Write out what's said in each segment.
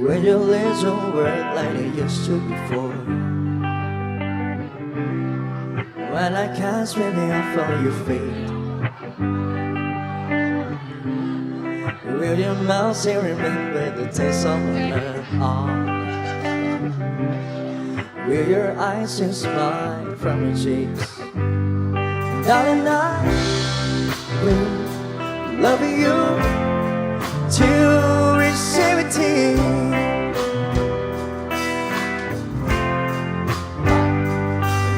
Lips don't work like they used to before When I can't swim off on your feet Will your mouth still remember the taste of my love? Oh. Will your eyes still smile from your cheeks? Darling, I will love you to eternity.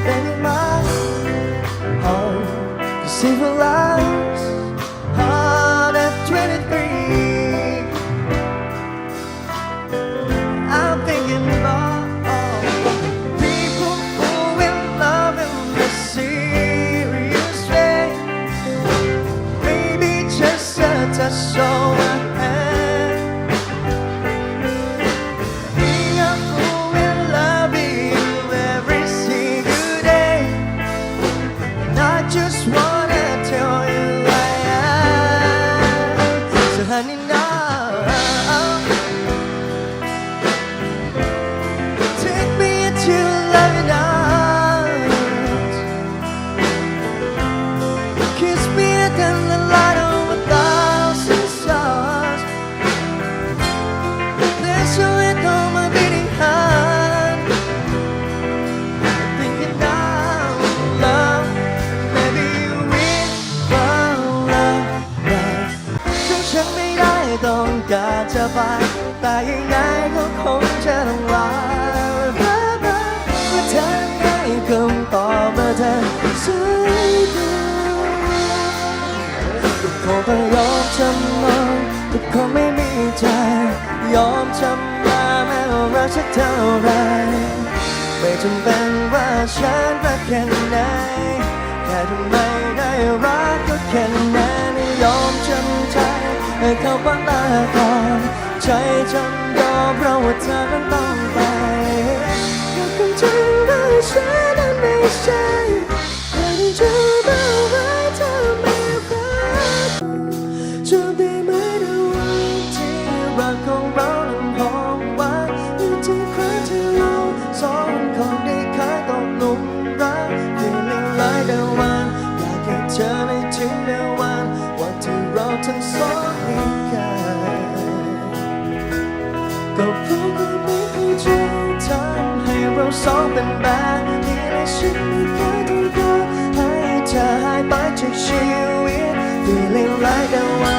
Baby, my heart see จะไปแต่ยังไงก็คงจะต้องลารักเมื่อเธอให้คำตอบมาเธอสักทีก็คงต้องยอมจำนนก็คงไม่มีใจ ยอมจำมาแม้ว่ารักสักเท่าไรไม่จำเป็นว่าฉันรักแค่ไหนแค่ทำไมได้รักก็แค่นั้นยอมจำใจ ให้เขาว่าลาก่อนใจจำยอมเพราะว่าเธอนั้นต้องไปอยากคงจริงว่าฉันนั้นไม่ใช่ ทั้งสองได้กันก็เพราะความไม่เข้าใจทำให้เราสองเป็นแบบนี้และฉันไม่เคยต้องการให้เธอหายไปจากชีวิต Feeling like the one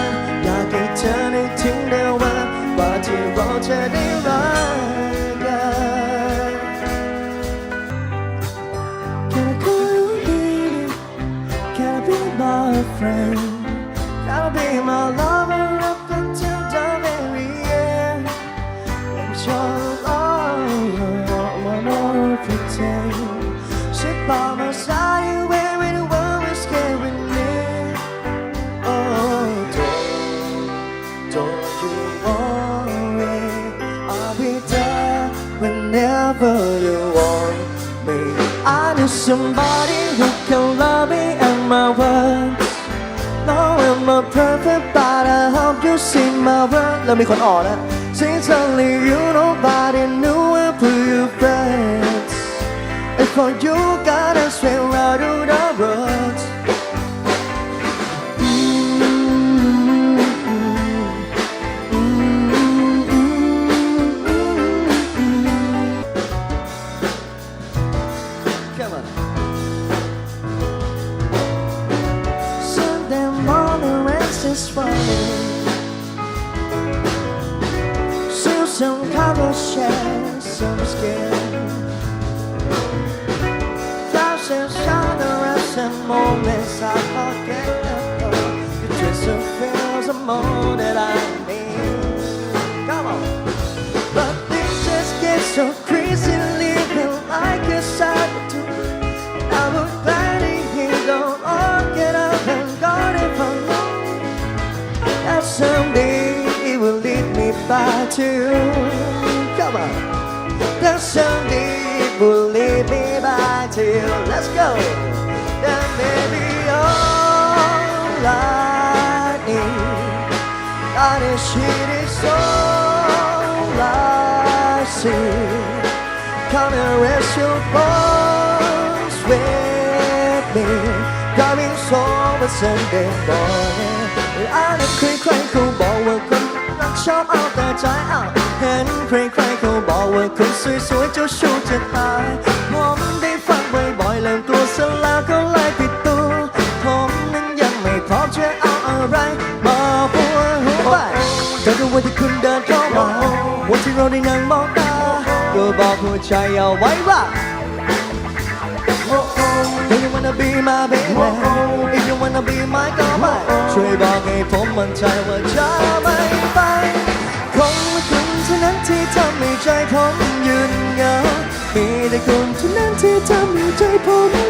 whenever you want me. I need somebody who can love me and my words. No, I'm not perfect, but I hope you see my worth. แล้วมีคนอ่อนนะ Since only you, nobody knew I put you first. And for you, God, I swear I'll do the falling. Still some cover share some skin. Thousands shadows and moments I forget. You just feels the more that I need. Come on. But things just get so crazy, to. Come on. There's sun deep will lead me by till. Let's go. and maybe all I need. That is shit is all I see. Come and rest your bones with me. Coming sober Sunday morning. I'm a creek, crank, cool boy. ชอบเอาแต่ใจเอาเห็นใครๆเขาบอกว่าคนสวยๆเจ้าชู้จะตายผมได้ฟังบ่อยๆเริ่มกลัวซะแล้วก็เลยปิดตัวผมนั้นยังไม่พร้อมจะเอาอะไรมาปวดหัวไปแต่ดูวันที่คุณเดินเข้ามาวันที่เราได้นั่งมองตาก็บอกหัวใจเอาไว้ว่า Do you wanna be my baby If you wanna be my girl my ช่วยบอกให้ผมมั่นใจว่าจะไม่ไป ที่ทำให้ใจผมยืนเหงา มีแต่คนเท่านั้นที่ทำให้ใจผม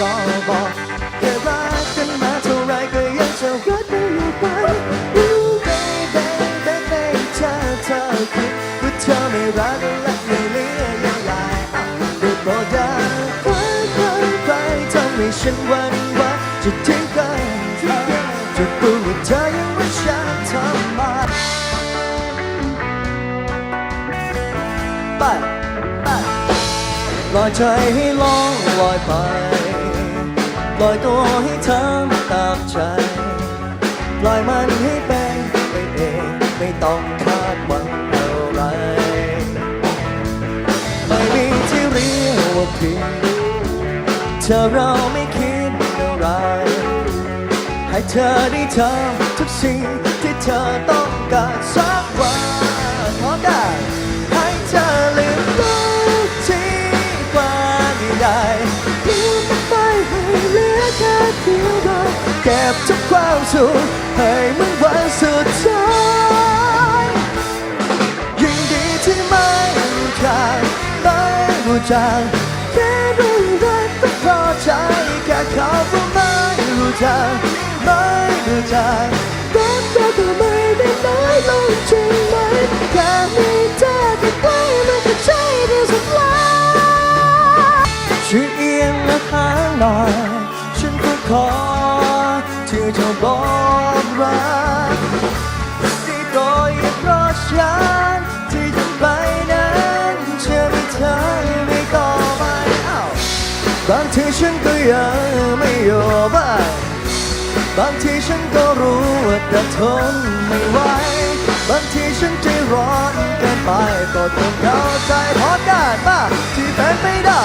ก็บอกแค่รักกันมาเท่าไรก็ยังจะรักกันอยู่ไป Ooh baby baby เธอเธอคิดว่าเธอไม่รักและไม่เหลืออย่างไรอะได้โปรดอย่าใครใครใครทำให้ฉันหวันไหวจะทิ้งกันจะพูดว่าเธอยังไม่ฉันทำมาไปไปลอยใจให้ลองลอยไป ลอยตัวให้เธอตามใจ ปล่อยมันให้เป็นไปเองไม่ต้องคาดหวังอะไรไม่มีที่เรียกว่าผิดเธอเราไม่คิดอะไร ให้เธอได้ทำทุกสิ่งที่เธอต้องการ บทุกความสุขให้มือนวันสุดท้ายยิ่งดีที่ไม่รู้จักไม่รู้จักแค่รู้รักก็พอใจแค่เขาก็ไม่รู้จักไม่รู้จักรักเธอก็ไม่ได้น้อยลงจริงไหมแค่มีเธอใกล้ๆมันก็ใช่ที่สุดแล้วช่วยเอียงและหางหน่อยฉันก็ขอ บอกรักที่รออย่ารอฉันที่จะไปนั้นเชื่อไม่เธอไม่ต่อไปอ้าบางทีฉันก็ยังไม่ยอมบ้างบางทีฉันก็รู้ว่าจะทนไม่ไหวบางทีฉันใจร้อนเกินไปก็ต้องเข้าใจพอกันมาที่เป็นไม่ได้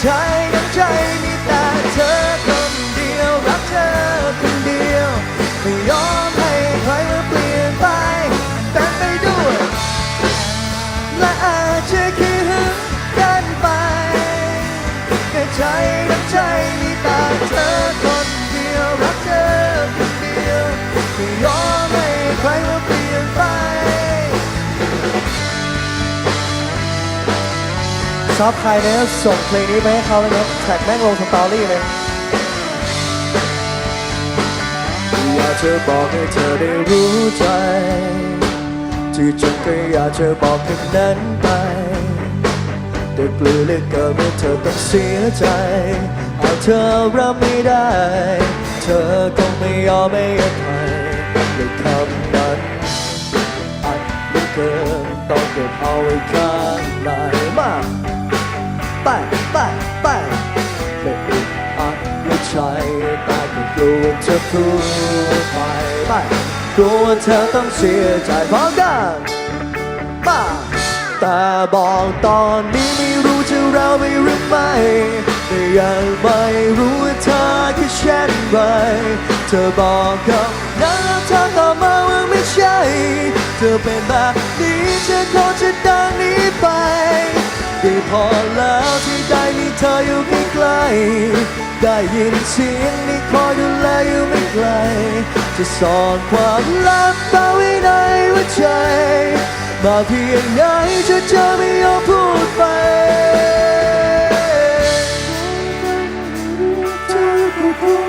ใจน้ำใจมีแต่เธอคนเดียวรักเธอคนเดียว ไม่ยอมให้ใครมาเปลี่ยนไปแต่ไปด้วย และอาจจะคิดหึงกันไปแต่ใจน้ำใจมี ชอบใครเนี่ยส่งเพลงนี้ไปให้เขาเลยนะแท็กแม่งลงสตอรี่เลยอยากจะบอกให้เธอได้รู้ใจ ที่จริงก็อยากจะบอกคำนั้นไปแต่กลัวเหลือเกินว่าเธอต้องเสียใจหากเธอรับไม่ได้ เธอคงไม่ยอมไม่ จะพูดไปไปกลัวเธอต้องเสียใจเพร้อมกันมาแต่บอกตอนนี้ไม่รู้จะเราไม่หรือไม่แต่ยังไม่รู้ว่าเธอคือเช่นไรเธอบอกกับนั้นแล้วเธอตอบมาว่าไม่ใช่ เธอเป็นแบบนี้ฉันคงจะเดินหนีไป พียพอแล้วที่ได้มีเธออยู่ใกล้ได้ยินเสียงมีคอยดูแลอยู่ไม่ไกล จะสอนความลับเอาไว้ในหัวใจ มาเพียงไหนจะเจอไม่ยอมพูดไปเธออยู่ใกล้